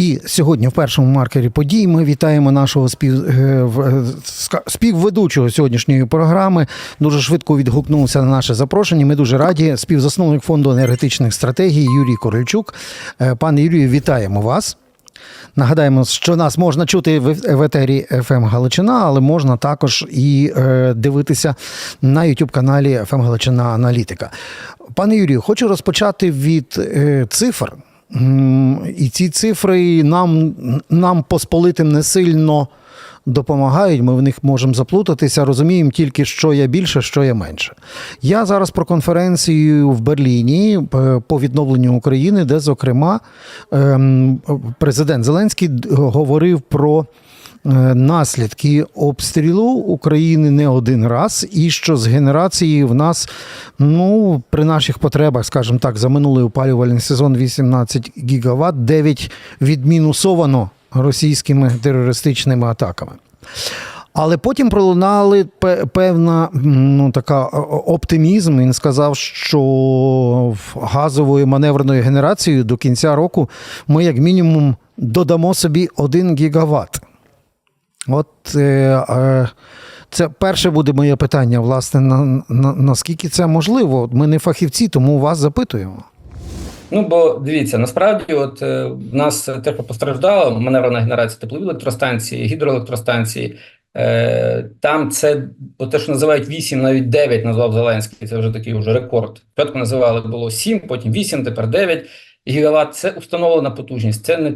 І сьогодні в першому маркері подій ми вітаємо нашого спів, е, е, співведучого сьогоднішньої програми. Дуже швидко відгукнувся на наше запрошення. Ми дуже раді. Співзасновник фонду енергетичних стратегій Юрій Корольчук. Е, Пане Юрію, вітаємо вас. Нагадаємо, що нас можна чути в етері ФМ Галичина, але можна також і дивитися на youtube каналі ФМ Галичина Аналітика. Пане Юрію, хочу розпочати від цифр. І ці цифри нам, нам посполитим не сильно допомагають. Ми в них можемо заплутатися, розуміємо тільки, що є більше, що є менше. Я зараз про конференцію в Берліні е, по відновленню України, де, зокрема, ем, президент Зеленський говорив про. Е, Наслідки обстрілу України не один раз, і що з генерації в нас, ну, при наших потребах, скажімо так, за минулий опалювальний сезон 18 гігават, 9 відмінусовано російськими терористичними атаками. Але потім пролунали певна ну, така оптимізм. Він сказав, що газовою маневреною генерацією до кінця року ми, як мінімум, додамо собі 1 гігават. От е, е, це перше буде моє питання, власне, на, на, наскільки це можливо? Ми не фахівці, тому вас запитуємо. Ну, бо дивіться, насправді, от е, в нас те, що постраждало, маневрена генерація теплові електростанції, гідроелектростанції. Е, там це те, що називають 8, навіть 9 назвав Зеленський. Це вже такий вже рекорд. Спочатку називали було 7, потім 8, тепер 9 гігават. Це установлена потужність. Це не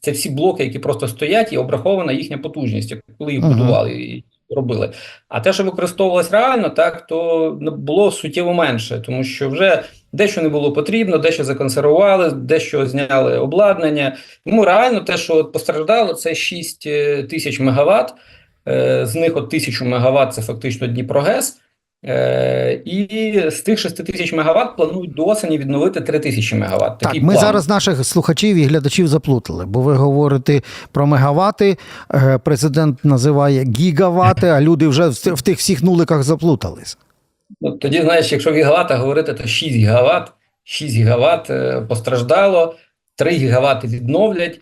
це всі блоки, які просто стоять, і обрахована їхня потужність, коли їх Ага. будували і робили. А те, що використовувалось реально, так то було суттєво менше, тому що вже дещо не було потрібно, дещо законсервували, дещо зняли обладнання. Тому реально те, що постраждало, це 6 е, тисяч мегаватт. Е, З них от тисячу мегаватт це фактично Дніпрогес. Е, І з тих 6 тисяч мегаватт планують до осені відновити 3 тисячі мегаватт. Так, ми план. зараз наших слухачів і глядачів заплутали, бо ви говорите про мегавати, е, президент називає гігавати, а люди вже в тих всіх нуликах заплутались. Ну, тоді, знаєш, якщо в гігаватах говорити, то 6 гігават, 6 гігават е, постраждало, 3 гігавати відновлять,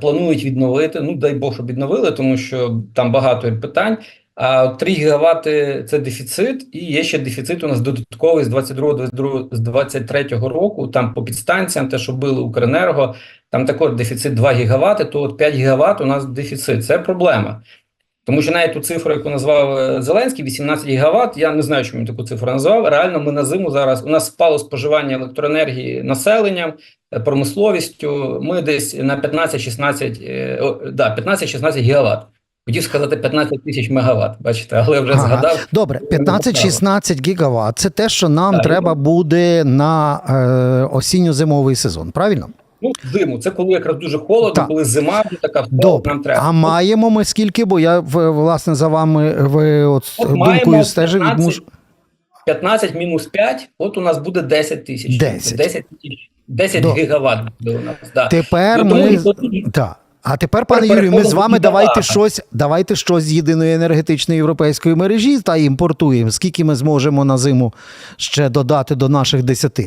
планують відновити. Ну, дай Бог, щоб відновили, тому що там багато питань. А 3 гігавати – це дефіцит, і є ще дефіцит у нас додатковий з 22 з 23 року, там по підстанціям, те, що били Укренерго, там також дефіцит 2 гігавати, то от 5 гігават у нас дефіцит. Це проблема. Тому що навіть ту цифру, яку назвав е, Зеленський, 18 гігават, я не знаю, чому він таку цифру назвав. Реально, ми на зиму зараз у нас спало споживання електроенергії населенням, е, промисловістю. Ми десь на 15-16 е, да, 15-16 гігават. Хотів сказати 15 тисяч мегаватт, бачите, але вже Ага. згадав. Добре, 15-16 гігават це те, що нам Так. треба буде на е, осінньо-зимовий сезон, правильно? Ну, зиму, це коли якраз дуже холодно, Так. коли зима вже така Добре. нам треба. А маємо ми скільки? Бо я власне за вами ви от От думкою стежив 15 15 мінус 5, от у нас буде 10 тисяч. 10. 10 тисяч. 10 До- гігават буде у нас. Да. Тепер Ну, ми тут- так. А тепер, пане Юрію, ми з вами давайте щось, давайте щось з єдиної енергетичної європейської мережі та імпортуємо. Скільки ми зможемо на зиму ще додати до наших 10?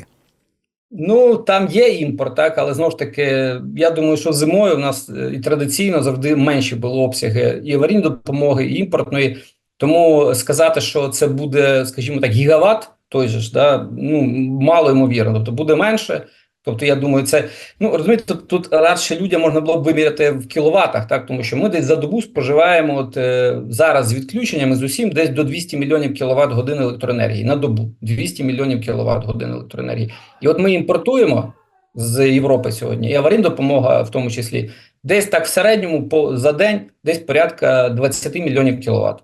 Ну, там є імпорт, так, але знову ж таки, я думаю, що зимою в нас е, і традиційно завжди менші були обсяги і аварійної допомоги, і імпортної. Тому сказати, що це буде, скажімо так, гігават, той же ж, да, ну, мало ймовірно, тобто буде менше. Тобто, я думаю, це ну розумієте, тут, тут радше людям можна було б виміряти в кіловатах, так тому що ми десь за добу споживаємо от е, зараз з відключеннями з усім десь до 200 мільйонів кіловат годин електроенергії на добу. 200 мільйонів кіловат годин електроенергії. І от ми імпортуємо з Європи сьогодні, і аварійна допомога в тому числі, десь так в середньому по за день десь порядка 20 мільйонів кіловат.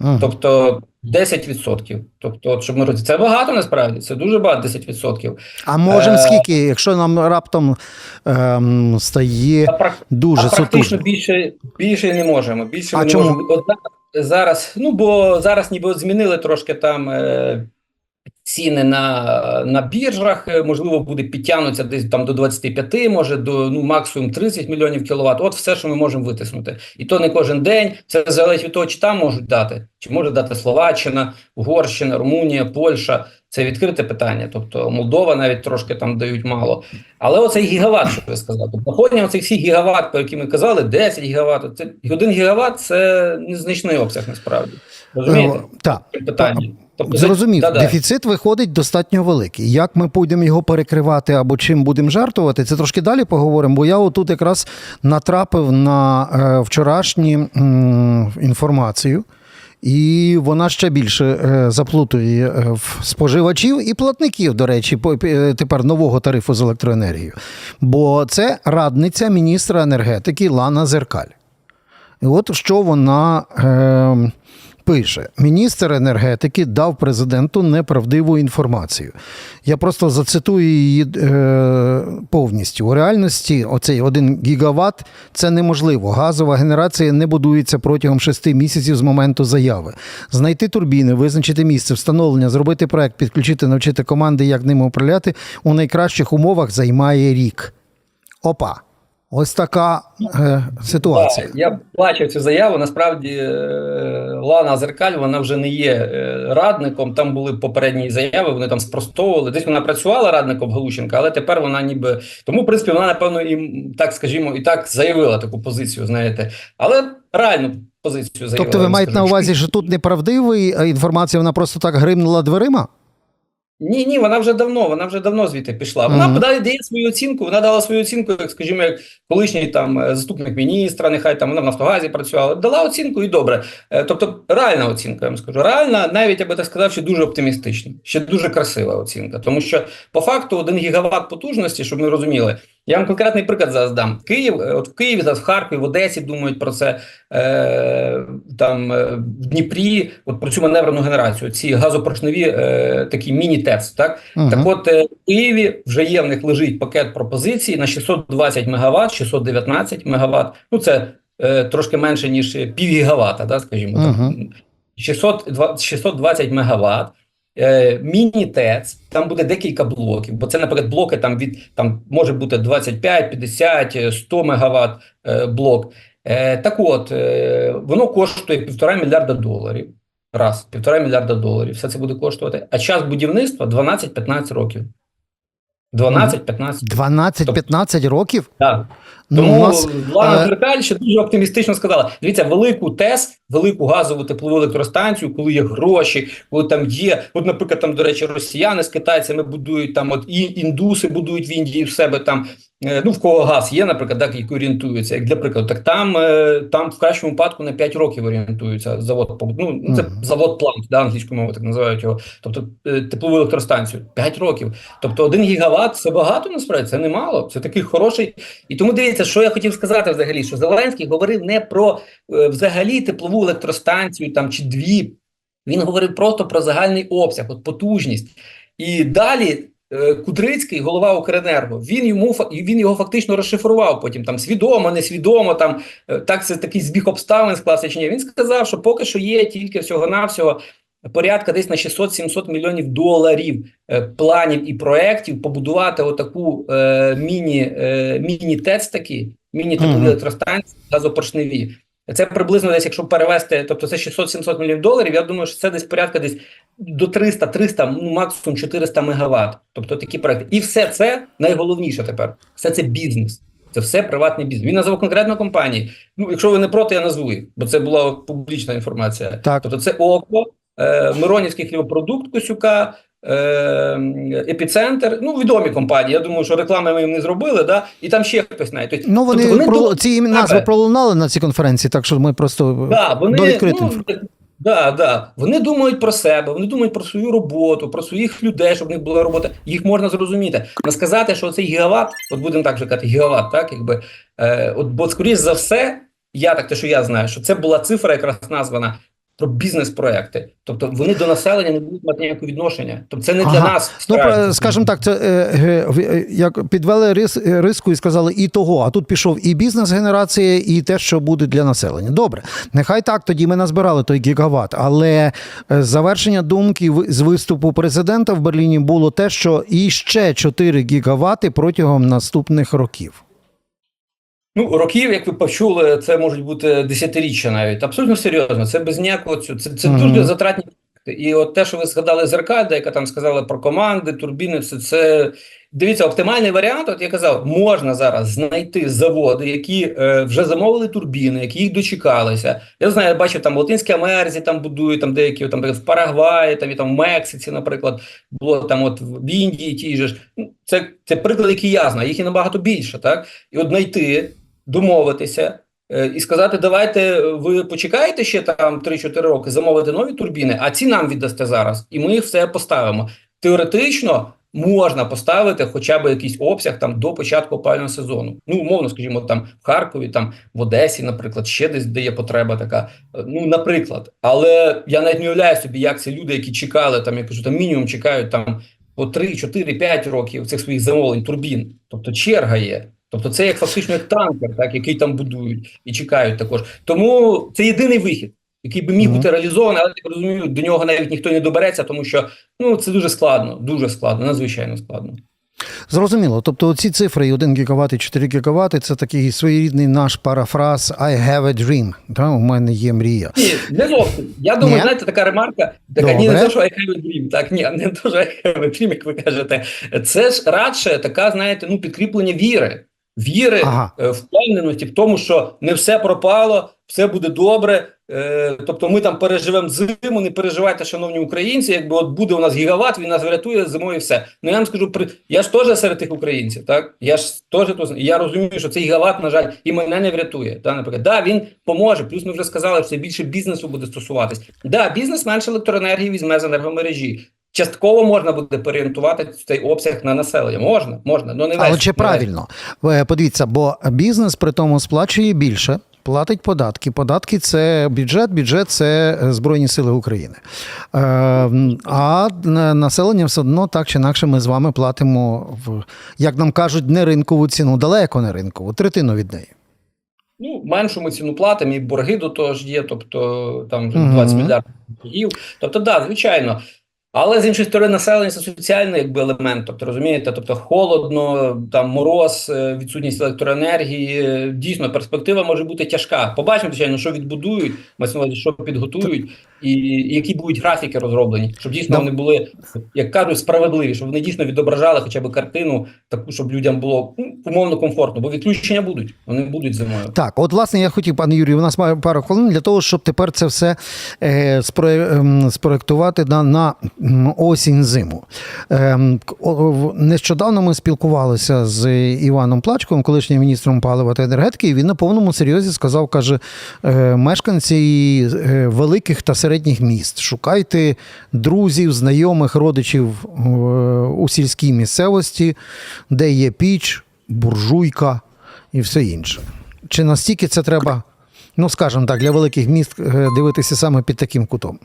Ага. Тобто 10%. Тобто, от, щоб ми роз- це багато насправді, це дуже багато 10%. А можемо Е, скільки, якщо нам раптом ем, стає А, дуже а практично більше, більше не можемо. Більше А ми не чому? можемо. От зараз, ну бо зараз ніби от змінили трошки там е, ціни на, на біржах, е, можливо, буде підтягнутися десь там до 25, може до ну максимум 30 мільйонів кіловат. От все, що ми можемо витиснути, і то не кожен день. Це залежить від того, чи там можуть дати, чи може дати Словаччина, Угорщина, Румунія, Польща. Це відкрите питання. Тобто Молдова навіть трошки там дають мало. Але оцей гігават, що ви сказали, походення оцих всіх гігават, про які ми казали, 10 гігават. Це один гігават це незначний обсяг насправді. Розумієте? Е, Так. Питання. Тобто, Зрозумів, да-да. дефіцит виходить достатньо великий. Як ми будемо його перекривати або чим будемо жартувати, це трошки далі поговоримо. Бо я отут якраз натрапив на е, вчорашню м, інформацію, і вона ще більше е, заплутує е, в споживачів і платників, до речі, по- е, тепер нового тарифу з електроенергією. Бо це радниця міністра енергетики Лана Зеркаль. І от що вона е, пише: міністр енергетики дав президенту неправдиву інформацію. Я просто зацитую її е, повністю. У реальності оцей один гігават це неможливо. Газова генерація не будується протягом шести місяців з моменту заяви. Знайти турбіни, визначити місце встановлення, зробити проект, підключити, навчити команди, як ними управляти у найкращих умовах займає рік. Опа. Ось така е, ситуація. Так, я бачив цю заяву. Насправді е, Лана Зеркаль вона вже не є е, радником. Там були попередні заяви, вони там спростовували. Десь вона працювала радником Галущенка, але тепер вона ніби тому, в принципі, вона напевно і так, скажімо, і так заявила таку позицію. Знаєте, але реальну позицію заявила. Тобто ви маєте скажу. на увазі, що тут неправдивий інформація, вона просто так гримнула дверима? Ні, ні, вона вже давно, вона вже давно звідти пішла. Вона Мгм. подає дає свою оцінку. Вона дала свою оцінку, як скажімо, як колишній там е, заступник міністра, нехай там вона в Нафтогазі працювала. Дала оцінку і добре. Е, Тобто, реальна оцінка, я вам скажу. Реальна, навіть я би так сказав, що дуже оптимістична, ще дуже красива оцінка. Тому що по факту один гігават потужності, щоб ми розуміли. Я вам конкретний приклад зараз дам. Київ, е, от в Києві, зараз в Харкові, в Одесі думають про це. Е, там е, в Дніпрі, от про цю маневрену генерацію, ці газопоршневі е, такі міні-ТЕЦ. Так Мгм. так от е, в Києві вже є в них лежить пакет пропозицій на 620 МВт, 619 МВт. Ну це е, трошки менше ніж пів гігавата, да, скажімо так. Мгм. 600, 620 МВт. Е, Міні-ТЕЦ, там буде декілька блоків, бо це, наприклад, блоки там від там може бути 25, 50, е, 100 МВт е, блок. Е, так от, е, воно коштує півтора мільярда доларів. Раз, півтора мільярда доларів. Все це буде коштувати. А час будівництва 12-15 років. 12-15 12-15 років? так. Ну, Тому нас, Лана е, Зеркаль ще дуже оптимістично сказала: дивіться, велику ТЕС, велику газову теплову електростанцію, коли є гроші, коли там є, от, наприклад, там, до речі, росіяни з китайцями будують там, от і індуси будують в Індії в себе там. е, Ну, в кого газ є, наприклад, так, які орієнтуються, як для прикладу, так там, е, там в кращому випадку на 5 років орієнтуються завод. Ну, ну, це Мгм. завод плант, да, англійською мовою так називають його. Тобто е, теплову електростанцію 5 років. Тобто один гігават це багато насправді, це немало. Це такий хороший. І тому дивіться, що я хотів сказати взагалі, що Зеленський говорив не про е, взагалі теплову електростанцію там чи дві. Він говорив просто про загальний обсяг, от потужність. І далі е, Кудрицький, голова Укренерго, він йому він його фактично розшифрував потім там свідомо, несвідомо, там е, так це такий збіг обставин склався чи ні. Він сказав, що поки що є тільки всього-навсього порядка десь на 600-700 мільйонів доларів е, планів і проєктів побудувати отаку е, міні, е, міні-ТЕЦ такі, міні-теплові Мгм. електростанції газопоршневі. Це приблизно десь, якщо перевести, тобто це 600-700 мільйонів доларів, я думаю, що це десь порядка десь до 300, 300, ну максимум 400 мегаватт. Тобто такі проекти. І все це найголовніше тепер. Все це бізнес. Це все приватний бізнес. Він назвав конкретно компанії. Ну, якщо ви не проти, я назву їх, бо це була публічна інформація. Так. Тобто це ОКО, Миронівський хлібопродукт Косюка, е, Епіцентр. Ну, відомі компанії. Я думаю, що реклами ми їм не зробили, да? і там ще хтось навіть. Тобто, Ну, вони, тобто про, думають ці про назви пролунали на цій конференції, так що ми просто Да, вони, до відкритої ну, да, да. вони думають про себе, вони думають про свою роботу, про своїх людей, щоб в них була робота. Їх можна зрозуміти. Не сказати, що цей гігават, от будемо так вже казати, гігават, так якби е, от, бо скоріш за все, я так те, що я знаю, що це була цифра, якраз названа про бізнес-проекти. Тобто вони до населення не будуть мати ніякого відношення. Тобто це не для нас. Ну, скажімо так, це е, е, е, як підвели рис, е, риску і сказали і того, а тут пішов і бізнес-генерація, і те, що буде для населення. Добре, нехай так, тоді ми назбирали той гігават. Але завершення думки з виступу президента в Берліні було те, що і ще 4 гігавати протягом наступних років. Ну, років, як ви почули, це можуть бути десятиріччя навіть. Абсолютно серйозно. Це без ніякого цього. Це, це Мгм. дуже затратні. І от те, що ви згадали з Аркада, яка там сказала про команди, турбіни, це, це дивіться, оптимальний варіант. От я казав, можна зараз знайти заводи, які е, вже замовили турбіни, які їх дочекалися. Я знаю, я бачив там в Латинській Америці там будують там деякі там в Парагваї, там і там в Мексиці, наприклад, було там от в Індії ті ж. Ну, Це, це приклад, який я знаю. Їх і набагато більше, так? І от знайти домовитися е, і сказати, давайте е, ви почекаєте ще там 3-4 роки, замовити нові турбіни, а ці нам віддасте зараз, і ми їх все поставимо. Теоретично можна поставити хоча б якийсь обсяг там до початку опалювального сезону. Ну, умовно, скажімо, там в Харкові, там в Одесі, наприклад, ще десь де є потреба така. Е, Ну, наприклад, але я навіть не уявляю собі, як це люди, які чекали там, я кажу, там мінімум чекають там по 3, 4, 5 років цих своїх замовлень турбін. Тобто черга є. Тобто це як фактично як танкер, так, який там будують і чекають також. Тому це єдиний вихід, який би міг Мгм. бути реалізований, але я розумію, до нього навіть ніхто не добереться, тому що ну це дуже складно, дуже складно, надзвичайно складно. Зрозуміло. Тобто ці цифри і 1 гігават, і 4 гігавати це такий своєрідний наш парафраз I have a dream. Да? У мене є мрія. Ні, не зовсім. Я думаю, Ні? знаєте, така ремарка, така ні, не те, що I have a dream, так, ні, не те, що I have a dream, як ви кажете. Це ж радше така, знаєте, ну, підкріплення віри. Віри, Ага. е, впевненості в тому, що не все пропало, все буде добре. Е, тобто ми там переживемо зиму, не переживайте, шановні українці, якби от буде у нас гігават, він нас врятує зимою і все. Ну я вам скажу, при... я ж теж серед тих українців, так? Я ж теж і я розумію, що цей гігават, на жаль, і мене не врятує. Та, наприклад, да, він поможе. Плюс ми вже сказали, що це більше бізнесу буде стосуватись. Да, бізнес менше електроенергії візьме з енергомережі. Частково можна буде переорієнтувати цей обсяг на населення. Можна, можна, але не весь. Але чи правильно? Е, Подивіться, бо бізнес при тому сплачує більше, платить податки. Податки це бюджет, бюджет це е, Збройні Сили України. Е, А населення все одно так чи інакше ми з вами платимо в, як нам кажуть, не ринкову ціну, далеко не ринкову, третину від неї. Ну, меншу ми ціну платимо, і борги до того ж є, тобто там вже Мгм. 20 мільярдів боргів. Тобто, да, звичайно. Але з іншої сторони, населення це соціальний якби елемент. Тобто, розумієте, тобто холодно, там мороз, е, відсутність електроенергії. е, Дійсно, перспектива може бути тяжка. Побачимо, звичайно, що відбудують, увазі, що підготують, і, і які будуть графіки розроблені, щоб дійсно вони були, як кажуть, справедливі, щоб вони дійсно відображали хоча б картину таку, щоб людям було ну, умовно комфортно, бо відключення будуть, вони будуть зимою. Так, от власне я хотів, пане Юрію, у нас має пару хвилин для того, щоб тепер це все е, спро- ем, спроектувати на, на осінь зиму. Ем, нещодавно ми спілкувалися з Іваном Плачковим, колишнім міністром палива та енергетики. і Він на повному серйозі сказав: каже: е, мешканці е, великих та середніх міст, шукайте друзів, знайомих, родичів е, у сільській місцевості, де є піч, буржуйка і все інше. Чи настільки це треба, ну скажімо так, для великих міст дивитися саме під таким кутом?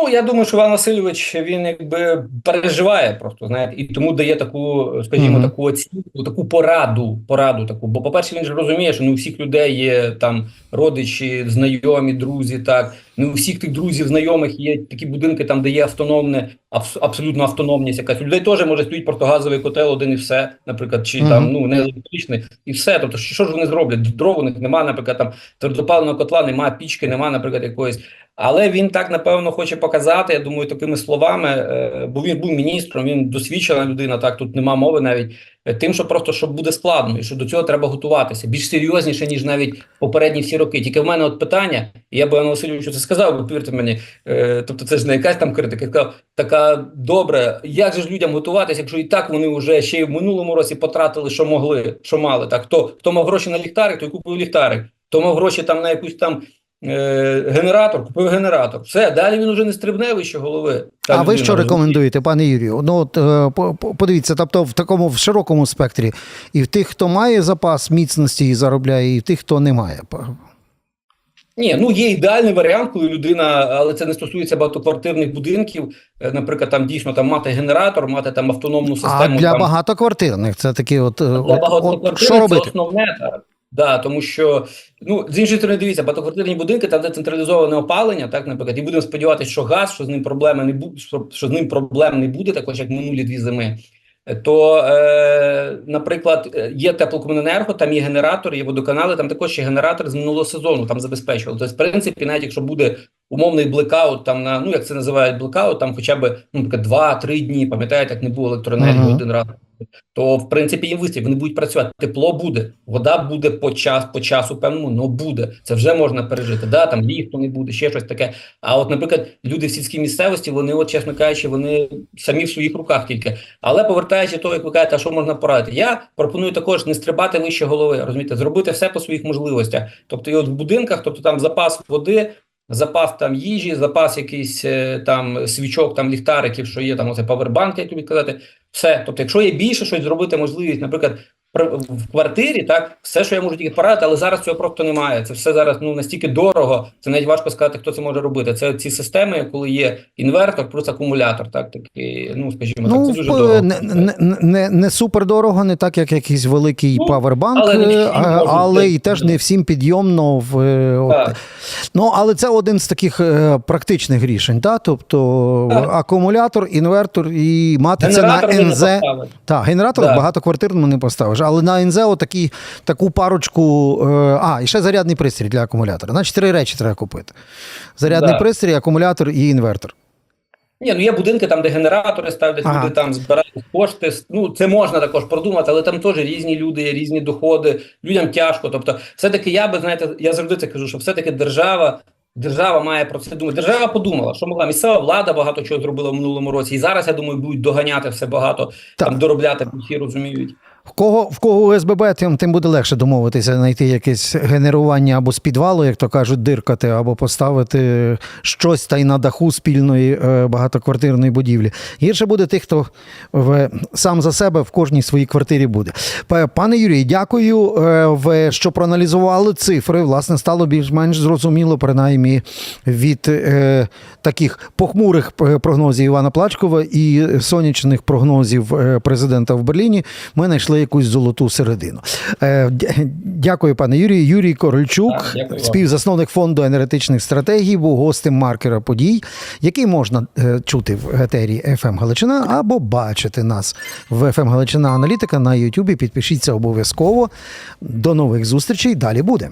Ну, я думаю, що Іван Васильович він якби переживає просто, знаєте, і тому дає таку, скажімо, Мгм. таку оцінку, таку пораду, пораду таку. Бо, по-перше, він ж розуміє, що не у всіх людей є там родичі, знайомі, друзі. Так не у всіх тих друзів, знайомих є такі будинки, там де є автономне, абс- абсолютно автономність. Якась у людей теж може стоїть протогазовий котел один і все, наприклад, чи Мгм. там ну не електричний, і все. Тобто, що ж вони зроблять? Дров у них немає, наприклад, там твердопаливного котла, немає пічки, немає, наприклад, якоїсь. Але він так напевно хоче показати, я думаю, такими словами, е, бо він був міністром, він досвідчена людина. Так тут нема мови навіть е, тим, що просто що буде складно, і що до цього треба готуватися більш серйозніше ніж навіть попередні всі роки. Тільки в мене от питання, і я би Івану Васильовичу це сказав, бо повірте мені, е, тобто це ж не якась там критика. Я сказав, така добре, як же ж людям готуватися, якщо і так вони вже ще й в минулому році потратили, що могли, що мали. Так хто хто мав гроші на ліхтарик, той купив ліхтарик. Хто мав гроші там на якусь там генератор, купив генератор. Все, далі він уже не стрибне вище голови. Та а ви що розумієте? рекомендуєте, пане Юрію? Ну от е, по- по- подивіться, тобто в такому в широкому спектрі, і в тих, хто має запас міцності і заробляє, і в тих, хто не має. Ні, ну є ідеальний варіант, коли людина, але це не стосується багатоквартирних будинків. Е, Наприклад, там дійсно там мати генератор, мати там автономну систему. А для там, багатоквартирних це такі, от, е, для от, багатоквартирних що це робити? основне так. Да, тому що ну з іншої сторони, дивіться, багатоквартирні будинки, там де централізоване опалення, так наприклад, і будемо сподіватися, що газ, що з ним проблеми не буде, що, з ним проблем не буде, також як минулі дві зими. То, е, наприклад, е, є теплокомуненерго, там є генератор, є водоканали, там також є генератор з минулого сезону, там забезпечували. Тобто, в принципі, навіть якщо буде умовний блекаут, там на ну як це називають блекаут, там хоча б ну, 2-3 дні, пам'ятаєте, як не було електроенергії Мгм. один раз то в принципі їм вистачить, вони будуть працювати. Тепло буде, вода буде по час, по часу певному, но буде. Це вже можна пережити. Да, там ліфту не буде, ще щось таке. А от, наприклад, люди в сільській місцевості, вони, от, чесно кажучи, вони самі в своїх руках тільки. Але повертаючи до того, як ви кажете, а що можна порадити? Я пропоную також не стрибати вище голови, розумієте, зробити все по своїх можливостях. Тобто, і от в будинках, тобто там запас води. Запас там їжі, запас якийсь е, там свічок, там ліхтариків, що є там оце павербанк, як тобі казати, все. Тобто, якщо є більше щось зробити, можливість, наприклад, при- в квартирі, так, все, що я можу тільки порадити, але зараз цього просто немає. Це все зараз ну настільки дорого, це навіть важко сказати, хто це може робити. Це ці системи, коли є інвертор плюс акумулятор, так такий, ну скажімо так, Ну, це дуже дорого. не, не, не, не супер дорого, не так, як якийсь великий Ну, павербанк, але не а- але і теж не всім підйомно в е. Так. Ну, але це один з таких е, практичних рішень, та? тобто Так. акумулятор, інвертор і мати це на НЗ. Так, генератор Да. багатоквартирному не поставиш, але на НЗ отакі, таку парочку. Е, а, і ще зарядний пристрій для акумулятора. Значить, три речі треба купити: зарядний Да. пристрій, акумулятор і інвертор. Ні, ну є будинки там, де генератори ставлять, Ага. люди там збирають кошти. Ну це можна також продумати, але там теж різні люди, є різні доходи, людям тяжко. Тобто, все-таки я би знаєте, я завжди це кажу, що все-таки держава. Держава має про це думати. Держава подумала, що могла місцева влада багато чого зробила в минулому році, і зараз я думаю, будуть доганяти все багато, Так. там доробляти всі розуміють. В кого в кого ОСББ, тим, тим буде легше домовитися, знайти якесь генерування або з підвалу, як то кажуть, диркати, або поставити щось та й на даху спільної е, багатоквартирної будівлі. Гірше буде тих, хто в, сам за себе в кожній своїй квартирі буде. Пане Юрій, дякую, е, що проаналізували цифри. Власне, стало більш-менш зрозуміло, принаймні від е, таких похмурих прогнозів Івана Плачкова і сонячних прогнозів президента в Берліні. Ми знайшли якусь золоту середину. Е, Дякую, пане Юрію. Юрій Корольчук, Так, співзасновник фонду енергетичних стратегій, був гостем маркера подій, який можна е, чути в етері «ФМ Галичина або бачити нас в «ФМ Галичина Аналітика на Ютубі. Підпишіться обов'язково. До нових зустрічей. Далі буде.